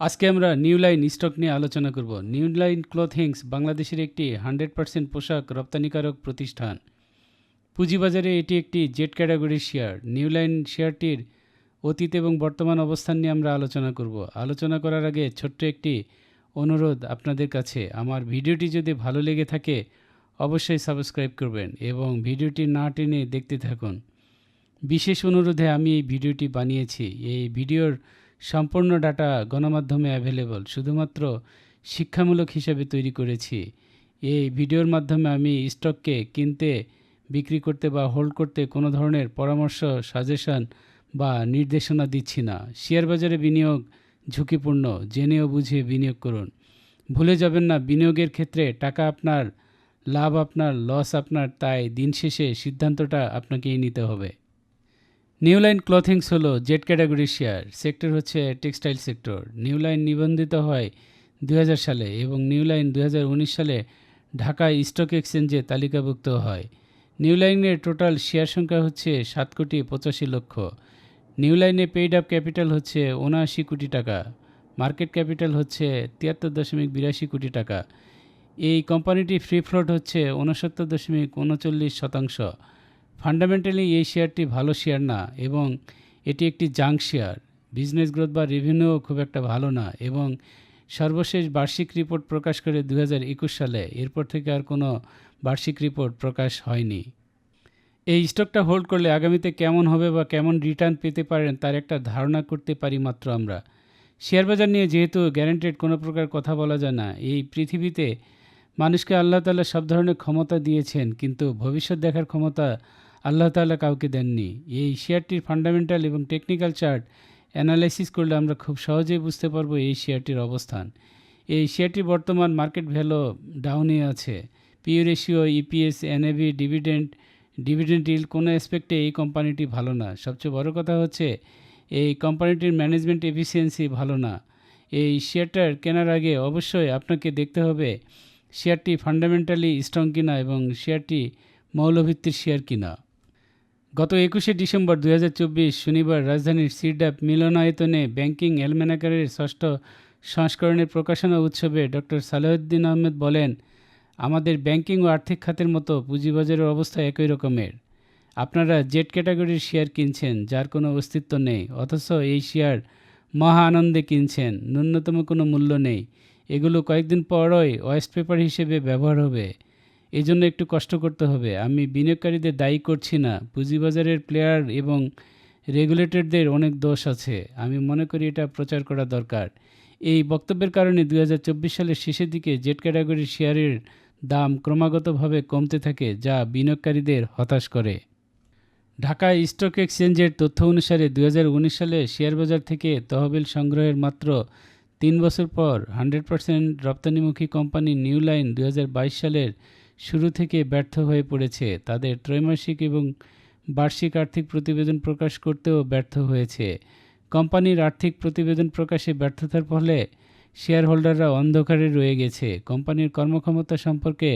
আজকে আমরা new line stock নিয়ে আলোচনা করব। নিউ লাইন ক্লথিংস বাংলাদেশের একটি হান্ড্রেড পার্সেন্ট পোশাক রপ্তানিকারক প্রতিষ্ঠান। পুঁজিবাজারে এটি একটি জেড ক্যাটাগরির শেয়ার। নিউ লাইন শেয়ারটির অতীত এবং বর্তমান অবস্থান নিয়ে আমরা আলোচনা করব। আলোচনা করার আগে ছোট্ট একটি অনুরোধ আপনাদের কাছে। আমার ভিডিওটি যদি ভালো লেগে থাকে, অবশ্যই সাবস্ক্রাইব করবেন এবং ভিডিওটি না টেনে দেখতে থাকুন। বিশেষ অনুরোধে আমি এই ভিডিওটি বানিয়েছি। এই ভিডিওর সম্পূর্ণ ডাটা গণমাধ্যমে অ্যাভেলেবল শুধুমাত্র শিক্ষামূলক হিসাবে তৈরি করেছি। এই ভিডিওর মাধ্যমে আমি স্টককে কিনতে, বিক্রি করতে বা হোল্ড করতে কোনো ধরনের পরামর্শ, সাজেশন বা নির্দেশনা দিচ্ছি না। শেয়ার বাজারে বিনিয়োগ ঝুঁকিপূর্ণ, জেনেও ও বুঝে বিনিয়োগ করুন। ভুলে যাবেন না, বিনিয়োগের ক্ষেত্রে টাকা আপনার, লাভ আপনার লস আপনার, তাই দিন শেষে সিদ্ধান্তটা আপনাকেই নিতে হবে। নিউ লাইন ক্লথিংস হলো জেড ক্যাটাগরি শেয়ার, সেক্টর হচ্ছে টেক্সটাইল সেক্টর। নিউ লাইন নিবন্ধিত হয় দু হাজার সালে এবং নিউ লাইন দু হাজার উনিশ সালে ঢাকা স্টক এক্সচেঞ্জে তালিকাভুক্ত হয়। নিউ লাইনের টোটাল শেয়ার সংখ্যা হচ্ছে সাত কোটি পঁচাশি লক্ষ। নিউ লাইনে পেইড আপ ক্যাপিটাল হচ্ছে উনআশি কোটি টাকা। মার্কেট ক্যাপিটাল হচ্ছে তিয়াত্তর দশমিক বিরাশি কোটি টাকা। এই কোম্পানিটি ফ্রি ফ্লোট হচ্ছে উনসত্তর দশমিক উনচল্লিশ শতাংশ। ফান্ডামেন্টালি এই শেয়ারটি ভালো শেয়ার না এবং এটি একটি জাঙ্ক শেয়ার বিজনেস গ্রোথ বা রেভিনিউ খুব একটা ভালো না এবং সর্বশেষ বার্ষিক রিপোর্ট প্রকাশ করে দু হাজার একুশ সালে। এরপর থেকে আর কোনো বার্ষিক রিপোর্ট প্রকাশ হয়নি। এই স্টকটা হোল্ড করলে আগামীতে কেমন হবে বা কেমন রিটার্ন পেতে পারেন তার একটা ধারণা করতে পারি মাত্র আমরা। শেয়ার বাজার নিয়ে যেহেতু গ্যারান্টেড কোনো প্রকার কথা বলা যায় না, এই পৃথিবীতে মানুষকে আল্লাহ তাআলা সব ধরনের ক্ষমতা দিয়েছেন, কিন্তু ভবিষ্যৎ দেখার ক্ষমতা আল্লাহ তাআলা কাউকে দেননি। এই শেয়ারটির ফান্ডামেন্টাল এবং টেকনিক্যাল চার্ট অ্যানালাইসিস করলে আমরা খুব সহজেই বুঝতে পারব এই শেয়ারটির অবস্থান। এই শেয়ারটি বর্তমান মার্কেট ভ্যালু ডাউনে আছে। P E ratio EPS NAV dividend dividend yield কোনো অ্যাসপেক্টে এই কোম্পানিটি ভালো না। সবচেয়ে বড় কথা হচ্ছে, এই কোম্পানিটির ম্যানেজমেন্ট এফিসিয়েন্সি ভালো না। এই শেয়ারটার কেনার আগে অবশ্যই আপনাকে দেখতে হবে, শেয়ারটি ফান্ডামেন্টালি স্ট্রং কিনা এবং শেয়ারটি মৌলভিত্তির শেয়ার কিনা। গত একুশে ডিসেম্বর দু হাজার চব্বিশ শনিবার রাজধানীর সিরডাপ মিলনায়তনে ব্যাংকিং অ্যালমেনাকারের ষষ্ঠ সংস্করণের প্রকাশনা উৎসবে ডক্টর সালাহউদ্দিন আহমেদ বলেন, আমাদের ব্যাংকিং ও আর্থিক খাতের মতো পুঁজিবাজারের অবস্থা একই রকমের। আপনারা জেড ক্যাটাগরির শেয়ার কিনছেন, যার কোনো অস্তিত্ব নেই, অথচ এই শেয়ার মহা আনন্দে কিনছেন, ন্যূনতম কোনো মূল্য নেই। এগুলো কয়েকদিন পরই ওয়েস্ট পেপার হিসেবে ব্যবহার হবে। এজন্য একটু কষ্ট করতে হবে। আমি বিনিয়োগকারীদের দায়ী করছি না। পুঁজিবাজারের প্লেয়ার এবং রেগুলেটরদের অনেক দোষ আছে। আমি মনে করি এটা প্রচার করা দরকার। এই বক্তব্যের কারণে দু হাজার চব্বিশ সালের শেষের দিকে জেট ক্যাটাগরির শেয়ারের দাম ক্রমাগতভাবে কমতে থাকে, যা বিনিয়োগকারীদের হতাশ করে। ঢাকা স্টক এক্সচেঞ্জের তথ্য অনুসারে দুই হাজার উনিশ সালে শেয়ার বাজার থেকে তহবিল সংগ্রহের মাত্র তিন বছর পর হান্ড্রেড পার্সেন্ট রপ্তানিমুখী কোম্পানি নিউ লাইন দু হাজার বাইশ সালের শুরু থেকে ব্যর্থ হয়ে পড়েছে। তাদের ত্রৈমাসিক এবং বার্ষিক আর্থিক প্রতিবেদন প্রকাশ করতেও ব্যর্থ হয়েছে। কোম্পানির আর্থিক প্রতিবেদন প্রকাশে ব্যর্থতার ফলে শেয়ার হোল্ডাররা অন্ধকারে রয়ে গেছে। কোম্পানির কর্মক্ষমতা সম্পর্কে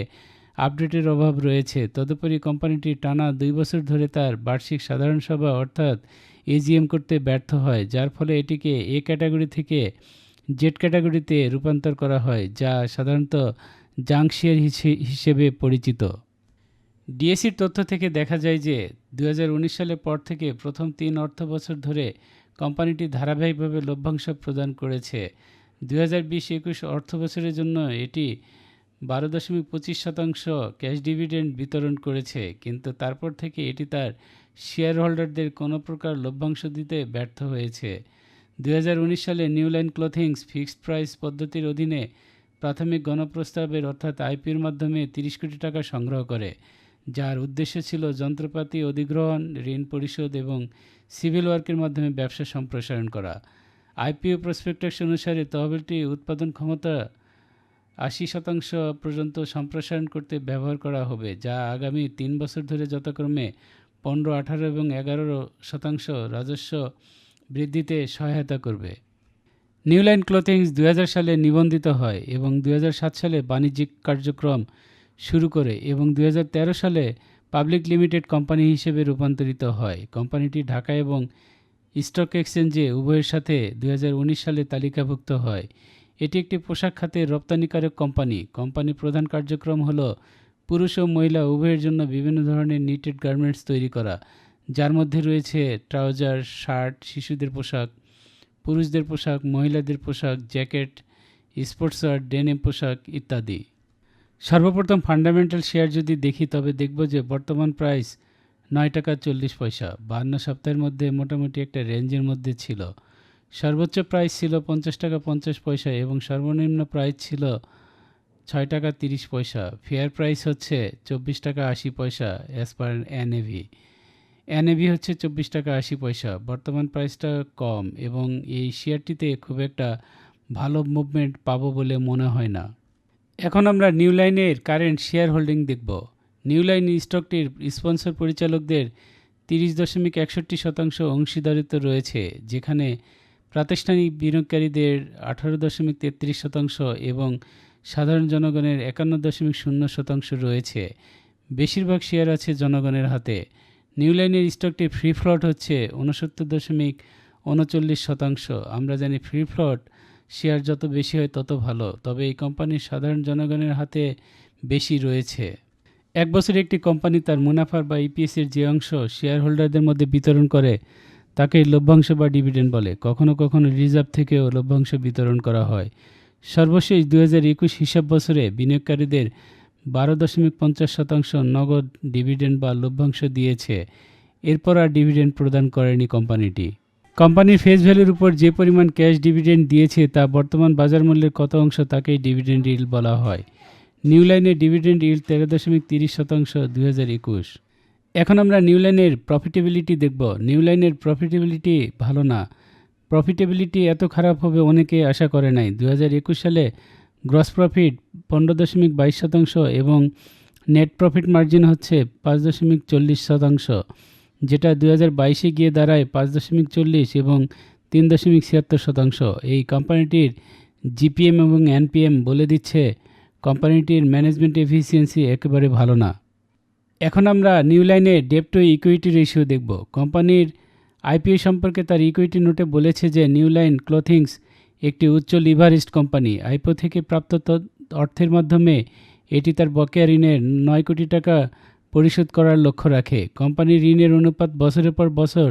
আপডেটের অভাব রয়েছে। তদুপরি কোম্পানিটি টানা দুই বছর ধরে তার বার্ষিক সাধারণ সভা অর্থাৎ এজিএম করতে ব্যর্থ হয়, যার ফলে এটিকে এ ক্যাটাগরি থেকে জেড ক্যাটাগরিতে রূপান্তর করা হয়, যা সাধারণত জাঙ্ক শেয়ার হিসেবে পরিচিত। ডিএসির তথ্য থেকে দেখা যায় যে দু হাজার উনিশ সালের পর থেকে প্রথম তিন অর্থ বছর ধরে কোম্পানিটি ধারাবাহিকভাবে লভ্যাংশ প্রদান করেছে। দু হাজার বিশ একুশ অর্থ বছরের জন্য এটি বারো দশমিক পঁচিশ শতাংশ ক্যাশ ডিভিডেন্ড বিতরণ করেছে, কিন্তু তারপর থেকে এটি তার শেয়ার হোল্ডারদের কোনো প্রকার লভ্যাংশ দিতে ব্যর্থ হয়েছে। দু হাজার উনিশ সালে New Line clothings fixed price পদ্ধতির অধীনে প্রাথমিক গণপ্রস্তাবের অর্থাৎ আইপির মাধ্যমে তিরিশ কোটি টাকা সংগ্রহ করে, যার উদ্দেশ্য ছিল যন্ত্রপাতি অধিগ্রহণ, ঋণ পরিশোধ এবং সিভিল ওয়ার্কের মাধ্যমে ব্যবসা সম্প্রসারণ করা। আইপিও প্রসপেক্টাস অনুসারে তহবিলটি উৎপাদন ক্ষমতা আশি শতাংশ পর্যন্ত সম্প্রসারণ করতে ব্যবহার করা হবে, যা আগামী তিন বছর ধরে যথাক্রমে পনেরো, আঠারো এবং এগারো শতাংশ রাজস্ব বৃদ্ধিতে সহায়তা করবে। নিউ লাইন ক্লথিংস দু সালে নিবন্ধিত হয় এবং দু হাজার সাত সালে বাণিজ্যিক কার্যক্রম শুরু করে এবং দু হাজার তেরো সালে পাবলিক লিমিটেড কোম্পানি হিসেবে রূপান্তরিত হয়। কোম্পানিটি ঢাকা এবং স্টক এক্সচেঞ্জে উভয়ের সাথে দু হাজার উনিশ সালে তালিকাভুক্ত হয়। এটি একটি পোশাক খাতের রপ্তানিকারক কোম্পানি। কোম্পানির প্রধান কার্যক্রম হল পুরুষ ও মহিলা উভয়ের জন্য বিভিন্ন ধরনের নিটেড গার্মেন্টস তৈরি করা, যার মধ্যে রয়েছে ট্রাউজার, শার্ট, শিশুদের পোশাক পুরুষদের পোশাক, মহিলাদের পোশাক, জ্যাকেট স্পোর্টসওয়্যার ডেনিম পোশাক ইত্যাদি। সর্বপ্রথম ফান্ডামেন্টাল শেয়ার যদি দেখি, তবে দেখব যে বর্তমান প্রাইস নয় টাকা চল্লিশ পয়সা। বান্ন সপ্তাহের মধ্যে মোটামুটি একটা রেঞ্জের মধ্যে ছিল। সর্বোচ্চ প্রাইস ছিল পঞ্চাশ টাকা পঞ্চাশ পয়সা এবং সর্বনিম্ন প্রাইস ছিল ছয় টাকা তিরিশ পয়সা। ফেয়ার প্রাইস হচ্ছে চব্বিশ টাকা আশি পয়সা অ্যাজ পার এনএভি এনএভি হচ্ছে চব্বিশ টাকা আশি পয়সা। বর্তমান প্রাইসটা কম এবং এই শেয়ারটিতে খুব একটা ভালো মুভমেন্ট পাবো বলে মনে হয় না। এখন আমরা নিউ লাইনের কারেন্ট শেয়ার হোল্ডিং দেখব নিউ লাইন স্টকটির স্পন্সর পরিচালকদের তিরিশ দশমিক একষট্টি শতাংশ অংশীদারিত্ব রয়েছে, যেখানে প্রাতিষ্ঠানিক বিনিয়োগকারীদের আঠারো দশমিক তেত্রিশ শতাংশ এবং সাধারণ জনগণের একান্ন দশমিক শূন্য শতাংশ রয়েছে। বেশিরভাগ শেয়ার আছে জনগণের হাতে। নিউ লাইনের স্টকটির ফ্রি ফ্লট হচ্ছে উনসত্তর দশমিক উনচল্লিশ শতাংশ। আমরা জানি ফ্রি ফ্লট শেয়ার যত বেশি হয় তত ভালো, তবে এই কোম্পানির সাধারণ জনগণের হাতে বেশি রয়েছে। এক বছরে একটি কোম্পানি তার মুনাফার বা ইপিএসের যে অংশ শেয়ার হোল্ডারদের মধ্যে বিতরণ করে, তাকে লভ্যাংশ বা ডিভিডেন্ড বলে। কখনো কখনো রিজার্ভ থেকেও লভ্যাংশ বিতরণ করা হয়। সর্বশেষ দু হাজার একুশ হিসাব বছরে বিনিয়োগকারীদের বারো দশমিক পঞ্চাশ শতাংশ নগদ ডিভিডেন্ড বা লভ্যাংশ দিয়েছে। এরপর আর ডিভিডেন্ড প্রদান করেনি কোম্পানিটি। কোম্পানির ফেস ভ্যালুর উপর যে পরিমাণ ক্যাশ ডিভিডেন্ড দিয়েছে তা বর্তমান বাজার মূল্যের কত অংশ তাকেই ডিভিডেন্ড ইল বলা হয়। নিউ লাইনের ডিভিডেন্ড ইল তেরো দশমিক তিরিশ শতাংশ একুশ। এখন আমরা নিউ লাইনের প্রফিটেবিলিটি দেখব। নিউ লাইনের প্রফিটেবিলিটি ভালো না। প্রফিটেবিলিটি এত খারাপ হবে অনেকে আশা করে নাই। দু সালে গ্রস প্রফিট পনেরো দশমিক বাইশ শতাংশ এবং নেট প্রফিট মার্জিন হচ্ছে পাঁচ দশমিক চল্লিশ শতাংশ, যেটা দু হাজার বাইশে গিয়ে দাঁড়ায় পাঁচ দশমিক চল্লিশ এবং তিন দশমিক ছিয়াত্তর শতাংশ। এই কোম্পানিটির জিপিএম এবং এনপিএম বলে দিচ্ছে, কোম্পানিটির ম্যানেজমেন্ট এফিসিয়েন্সি একেবারে ভালো না। এখন আমরা নিউ লাইনে ডেপ টু ইকুইটি রেশিও দেখব। কোম্পানির আইপিও সম্পর্কে তার ইকুইটি নোটে বলেছে যে নিউ লাইন ক্লোথিংস একটি উচ্চ লিভারেজড কোম্পানি, আইপো থেকে প্রাপ্ত অর্থের মাধ্যমে এটি তার বকেয়া ঋণের নয় কোটি টাকা পরিশোধ করার লক্ষ্য রাখে। কোম্পানির ঋণের অনুপাত বছরের পর বছর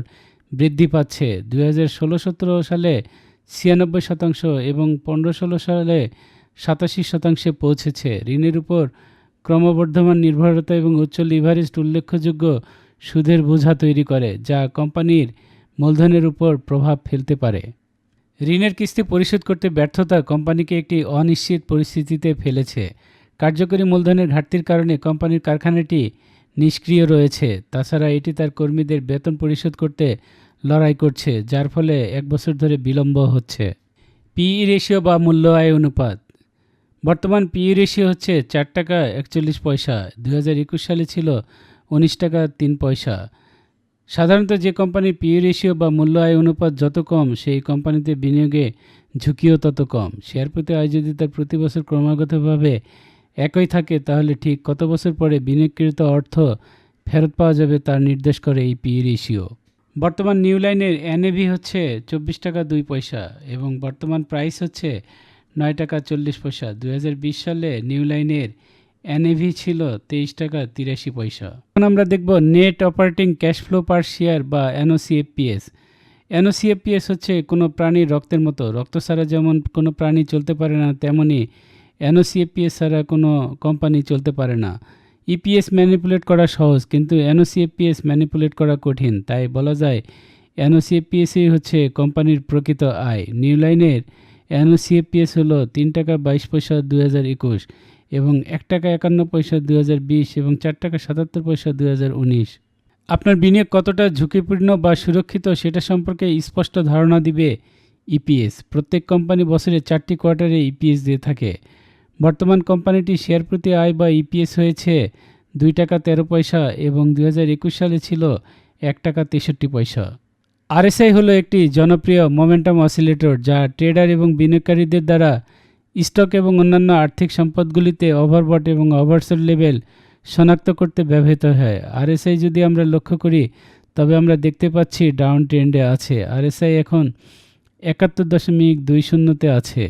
বৃদ্ধি পাচ্ছে। দুই হাজার ষোলো সতেরো সালে ছিয়ানব্বই শতাংশ এবং পনেরো ষোলো সালে সাতাশি শতাংশে পৌঁছেছে। ঋণের উপর ক্রমবর্ধমান নির্ভরতা এবং উচ্চ লিভারেজড উল্লেখযোগ্য সুদের বোঝা তৈরি করে, যা কোম্পানির মূলধনের উপর প্রভাব ফেলতে পারে। ঋণের কিস্তি পরিশোধ করতে ব্যর্থতা কোম্পানিকে একটি অনিশ্চিত পরিস্থিতিতে ফেলেছে। কার্যকরী মূলধনের ঘাটতির কারণে কোম্পানির কারখানাটি নিষ্ক্রিয় রয়েছে। তাছাড়া এটি তার কর্মীদের বেতন পরিশোধ করতে লড়াই করছে, যার ফলে এক বছর ধরে বিলম্ব হচ্ছে। পিই রেশিও বা মূল্য আয় অনুপাত। বর্তমান পিই রেশিও হচ্ছে চার টাকা একচল্লিশ পয়সা। দু সালে ছিল উনিশ টাকা তিন পয়সা। সাধারণত যে কোম্পানির পিই রেশিও বা মূল্য আয় অনুপাত যত কম, সেই কোম্পানিতে বিনিয়োগে ঝুঁকিও তত কম। শেয়ার প্রতি আয় যদি তার প্রতি বছর ক্রমাগতভাবে একই থাকে, তাহলে ঠিক কত বছর পরে বিনিয়োগকৃত অর্থ ফেরত পাওয়া যাবে তার নির্দেশ করে এই পি রেশিও। বর্তমান নিউ লাইনের এনএভি হচ্ছে চব্বিশ টাকা দুই পয়সা এবং বর্তমান প্রাইস হচ্ছে নয় টাকা চল্লিশ পয়সা। দু হাজার বিশ সালে নিউ লাইনের এনএভি ছিল তেইশ টাকা তিরাশি পয়সা। এখন আমরা দেখব net operating cash flow per share বা এনওসিএফপিএস এনওসিএফপিএস হচ্ছে কোনো প্রাণীর রক্তের মতো। রক্ত ছাড়া যেমন কোনো প্রাণী চলতে পারে না, তেমনি এনওসিএফপিএস ছাড়া কোনো কোম্পানি চলতে পারে না। ইপিএস ম্যানিপুলেট করা সহজ, কিন্তু এনওসিএফপিএস ম্যানিপুলেট করা কঠিন। তাই বলা যায় এনওসিএফপিএসই হচ্ছে কোম্পানির প্রকৃত আয়। নিউ লাইনের এনওসিএফপিএস হলো তিন টাকা বাইশ পয়সা দু হাজার একুশ। এবং এক টাকা একান্ন পয়সা দু এবং চার টাকা সাতাত্তর পয়সা দু হাজার উনিশ। আপনার বিনিয়োগ কতটা ঝুঁকিপূর্ণ বা সুরক্ষিত সেটা সম্পর্কে স্পষ্ট ধারণা দিবে ইপিএস। প্রত্যেক কোম্পানি বছরে চারটি কোয়ার্টারে ইপিএস দিয়ে থাকে। বর্তমান কোম্পানিটি শেয়ার প্রতি আয় বা ইপিএস হয়েছে দুই টাকা তেরো পয়সা এবং দুই হাজার একুশ সালে ছিল এক টাকা তেষট্টি পয়সা। আরএসআই হলো একটি জনপ্রিয় মোমেন্টাম অসিলেটর যা ট্রেডার এবং বিনিয়োগকারীদের দ্বারা স্টক এবং অন্যান্য আর্থিক সম্পদগুলিতে ওভারবট এবং ওভারসোল্ড লেভেল শনাক্ত করতে ব্যবহৃত হয়। আরএসআই যদি আমরা লক্ষ্য করি, তবে আমরা দেখতে পাচ্ছি ডাউন ট্রেন্ডে আছে। আরএসআই এখন একাত্তর দশমিক দুই শূন্যতে আছে।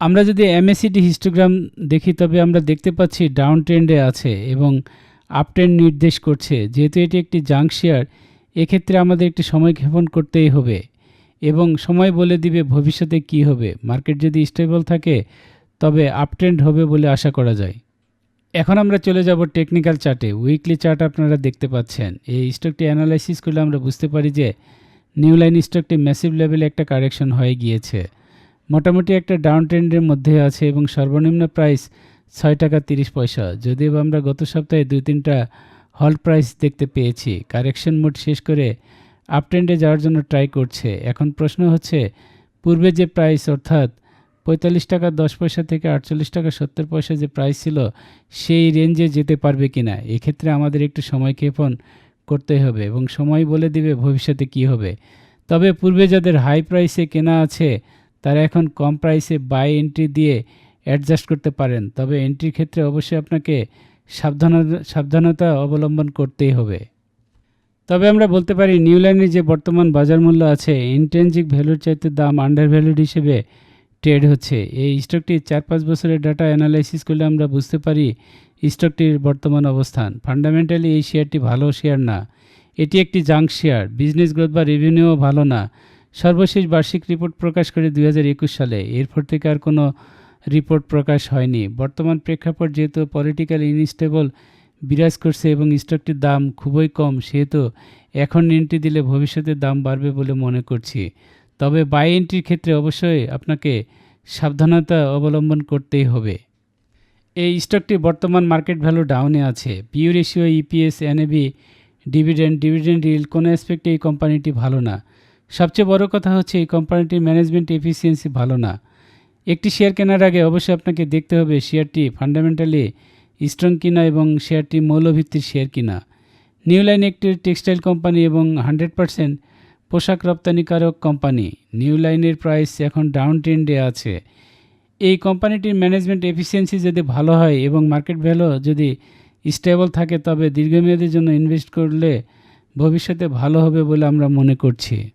আমরা যদি এমএসিডি হিস্টোগ্রাম দেখি, তবে আমরা দেখতে পাচ্ছি ডাউন ট্রেন্ডে আছে এবং আপ ট্রেন্ড নির্দেশ করছে। যেহেতু এটি একটি জাঙ্ক শেয়ার এক্ষেত্রে আমাদের একটি সময় ক্ষেপণ করতেই হবে। এবং সময় বলে দিবে ভবিষ্যতে কি হবে। মার্কেট যদি স্টেবল থাকে, তবে আপট্রেন্ড হবে বলে আশা করা যায়। এখন আমরা চলে যাব টেকনিক্যাল চার্টে উইকলি চার্ট আপনারা দেখতে পাচ্ছেন। এই স্টকটি অ্যানালাইসিস করলে আমরা বুঝতে পারি যে নিউ লাইন স্টকটি ম্যাসিভ লেভেলে একটা কারেকশন হয়ে গিয়েছে। মোটামুটি একটা ডাউন ট্রেন্ডের মধ্যে আছে এবং সর্বনিম্ন প্রাইস ছয় টাকা তিরিশ পয়সা। যদিও আমরা গত সপ্তাহে দুই, তিনটা হল্ট প্রাইস দেখতে পেয়েছি। কারেকশন মোড শেষ করে আপ ট্রেন্ডে যাওয়ার জন্য ট্রাই করছে। এখন প্রশ্ন হচ্ছে, পূর্বে যে প্রাইস অর্থাৎ পঁয়তাল্লিশ টাকা দশ পয়সা থেকে আটচল্লিশ টাকা সত্তর পয়সা যে প্রাইস ছিল, সেই রেঞ্জে যেতে পারবে কি না এক্ষেত্রে আমাদের একটু সময় ক্ষেপণ করতে হবে এবং সময় বলে দিবে ভবিষ্যতে কি হবে। তবে পূর্বে যাদের হাই প্রাইসে কেনা আছে, তারা এখন কম প্রাইসে বাই এন্ট্রি দিয়ে অ্যাডজাস্ট করতে পারেন। তবে এন্ট্রির ক্ষেত্রে অবশ্যই আপনাকে সাবধানতা সাবধানতা অবলম্বন করতেই হবে। তবে আমরা বলতে পারি নিউ লাইনের যে বর্তমান বাজার মূল্য আছে ইন্টেনজিক ভ্যালুর চাইতে দাম আন্ডার ভ্যালুড হিসেবে ট্রেড হচ্ছে। এই স্টকটি চার পাঁচ বছরের ডাটা অ্যানালাইসিস করলে আমরা বুঝতে পারি স্টকটির বর্তমান অবস্থান। ফান্ডামেন্টালি এই শেয়ারটি ভালো শেয়ার না। এটি একটি জাঙ্ক শেয়ার বিজনেস গ্রোথ বা রেভিনিউও ভালো না। সর্বশেষ বার্ষিক রিপোর্ট প্রকাশ করে দুই হাজার একুশ সালে। এরপর থেকে আর কোনো রিপোর্ট প্রকাশ হয়নি। বর্তমান প্রেক্ষাপট যেহেতু পলিটিক্যাল ইনস্টেবল বিরাজ করছে এবং স্টকটির দাম খুবই কম, সেহেতু এখন এন্ট্রি দিলে ভবিষ্যতে দাম বাড়বে বলে মনে করছি। তবে বাই এন্ট্রির ক্ষেত্রে অবশ্যই আপনাকে সাবধানতা অবলম্বন করতেই হবে। এই স্টকটি বর্তমান মার্কেট ভ্যালু ডাউনে আছে। P E ratio EPS NAV dividend dividend yield কোনো অ্যাসপেক্টে এই কোম্পানিটি ভালো না। সবচেয়ে বড় কথা হচ্ছে এই কোম্পানিটির ম্যানেজমেন্ট এফিসিয়েন্সি ভালো না। একটি শেয়ার কেনার আগে অবশ্যই আপনাকে দেখতে হবে শেয়ারটি ফান্ডামেন্টালি স্ট্রং কিনা এবং শেয়ারটি মৌলভিত্তির শেয়ার কিনা। নিউ লাইন একটি টেক্সটাইল কোম্পানি এবং হান্ড্রেড পারসেন্ট পোশাক রপ্তানিকারক কোম্পানি। নিউ লাইনের প্রাইস এখন ডাউন ট্রেন্ডে আছে। এই কোম্পানিটির ম্যানেজমেন্ট এফিসিয়েন্সি যদি ভালো হয় এবং মার্কেট ভ্যালু যদি স্টেবল থাকে, তবে দীর্ঘমেয়াদের জন্য ইনভেস্ট করলে ভবিষ্যতে ভালো হবে বলে আমরা মনে করছি।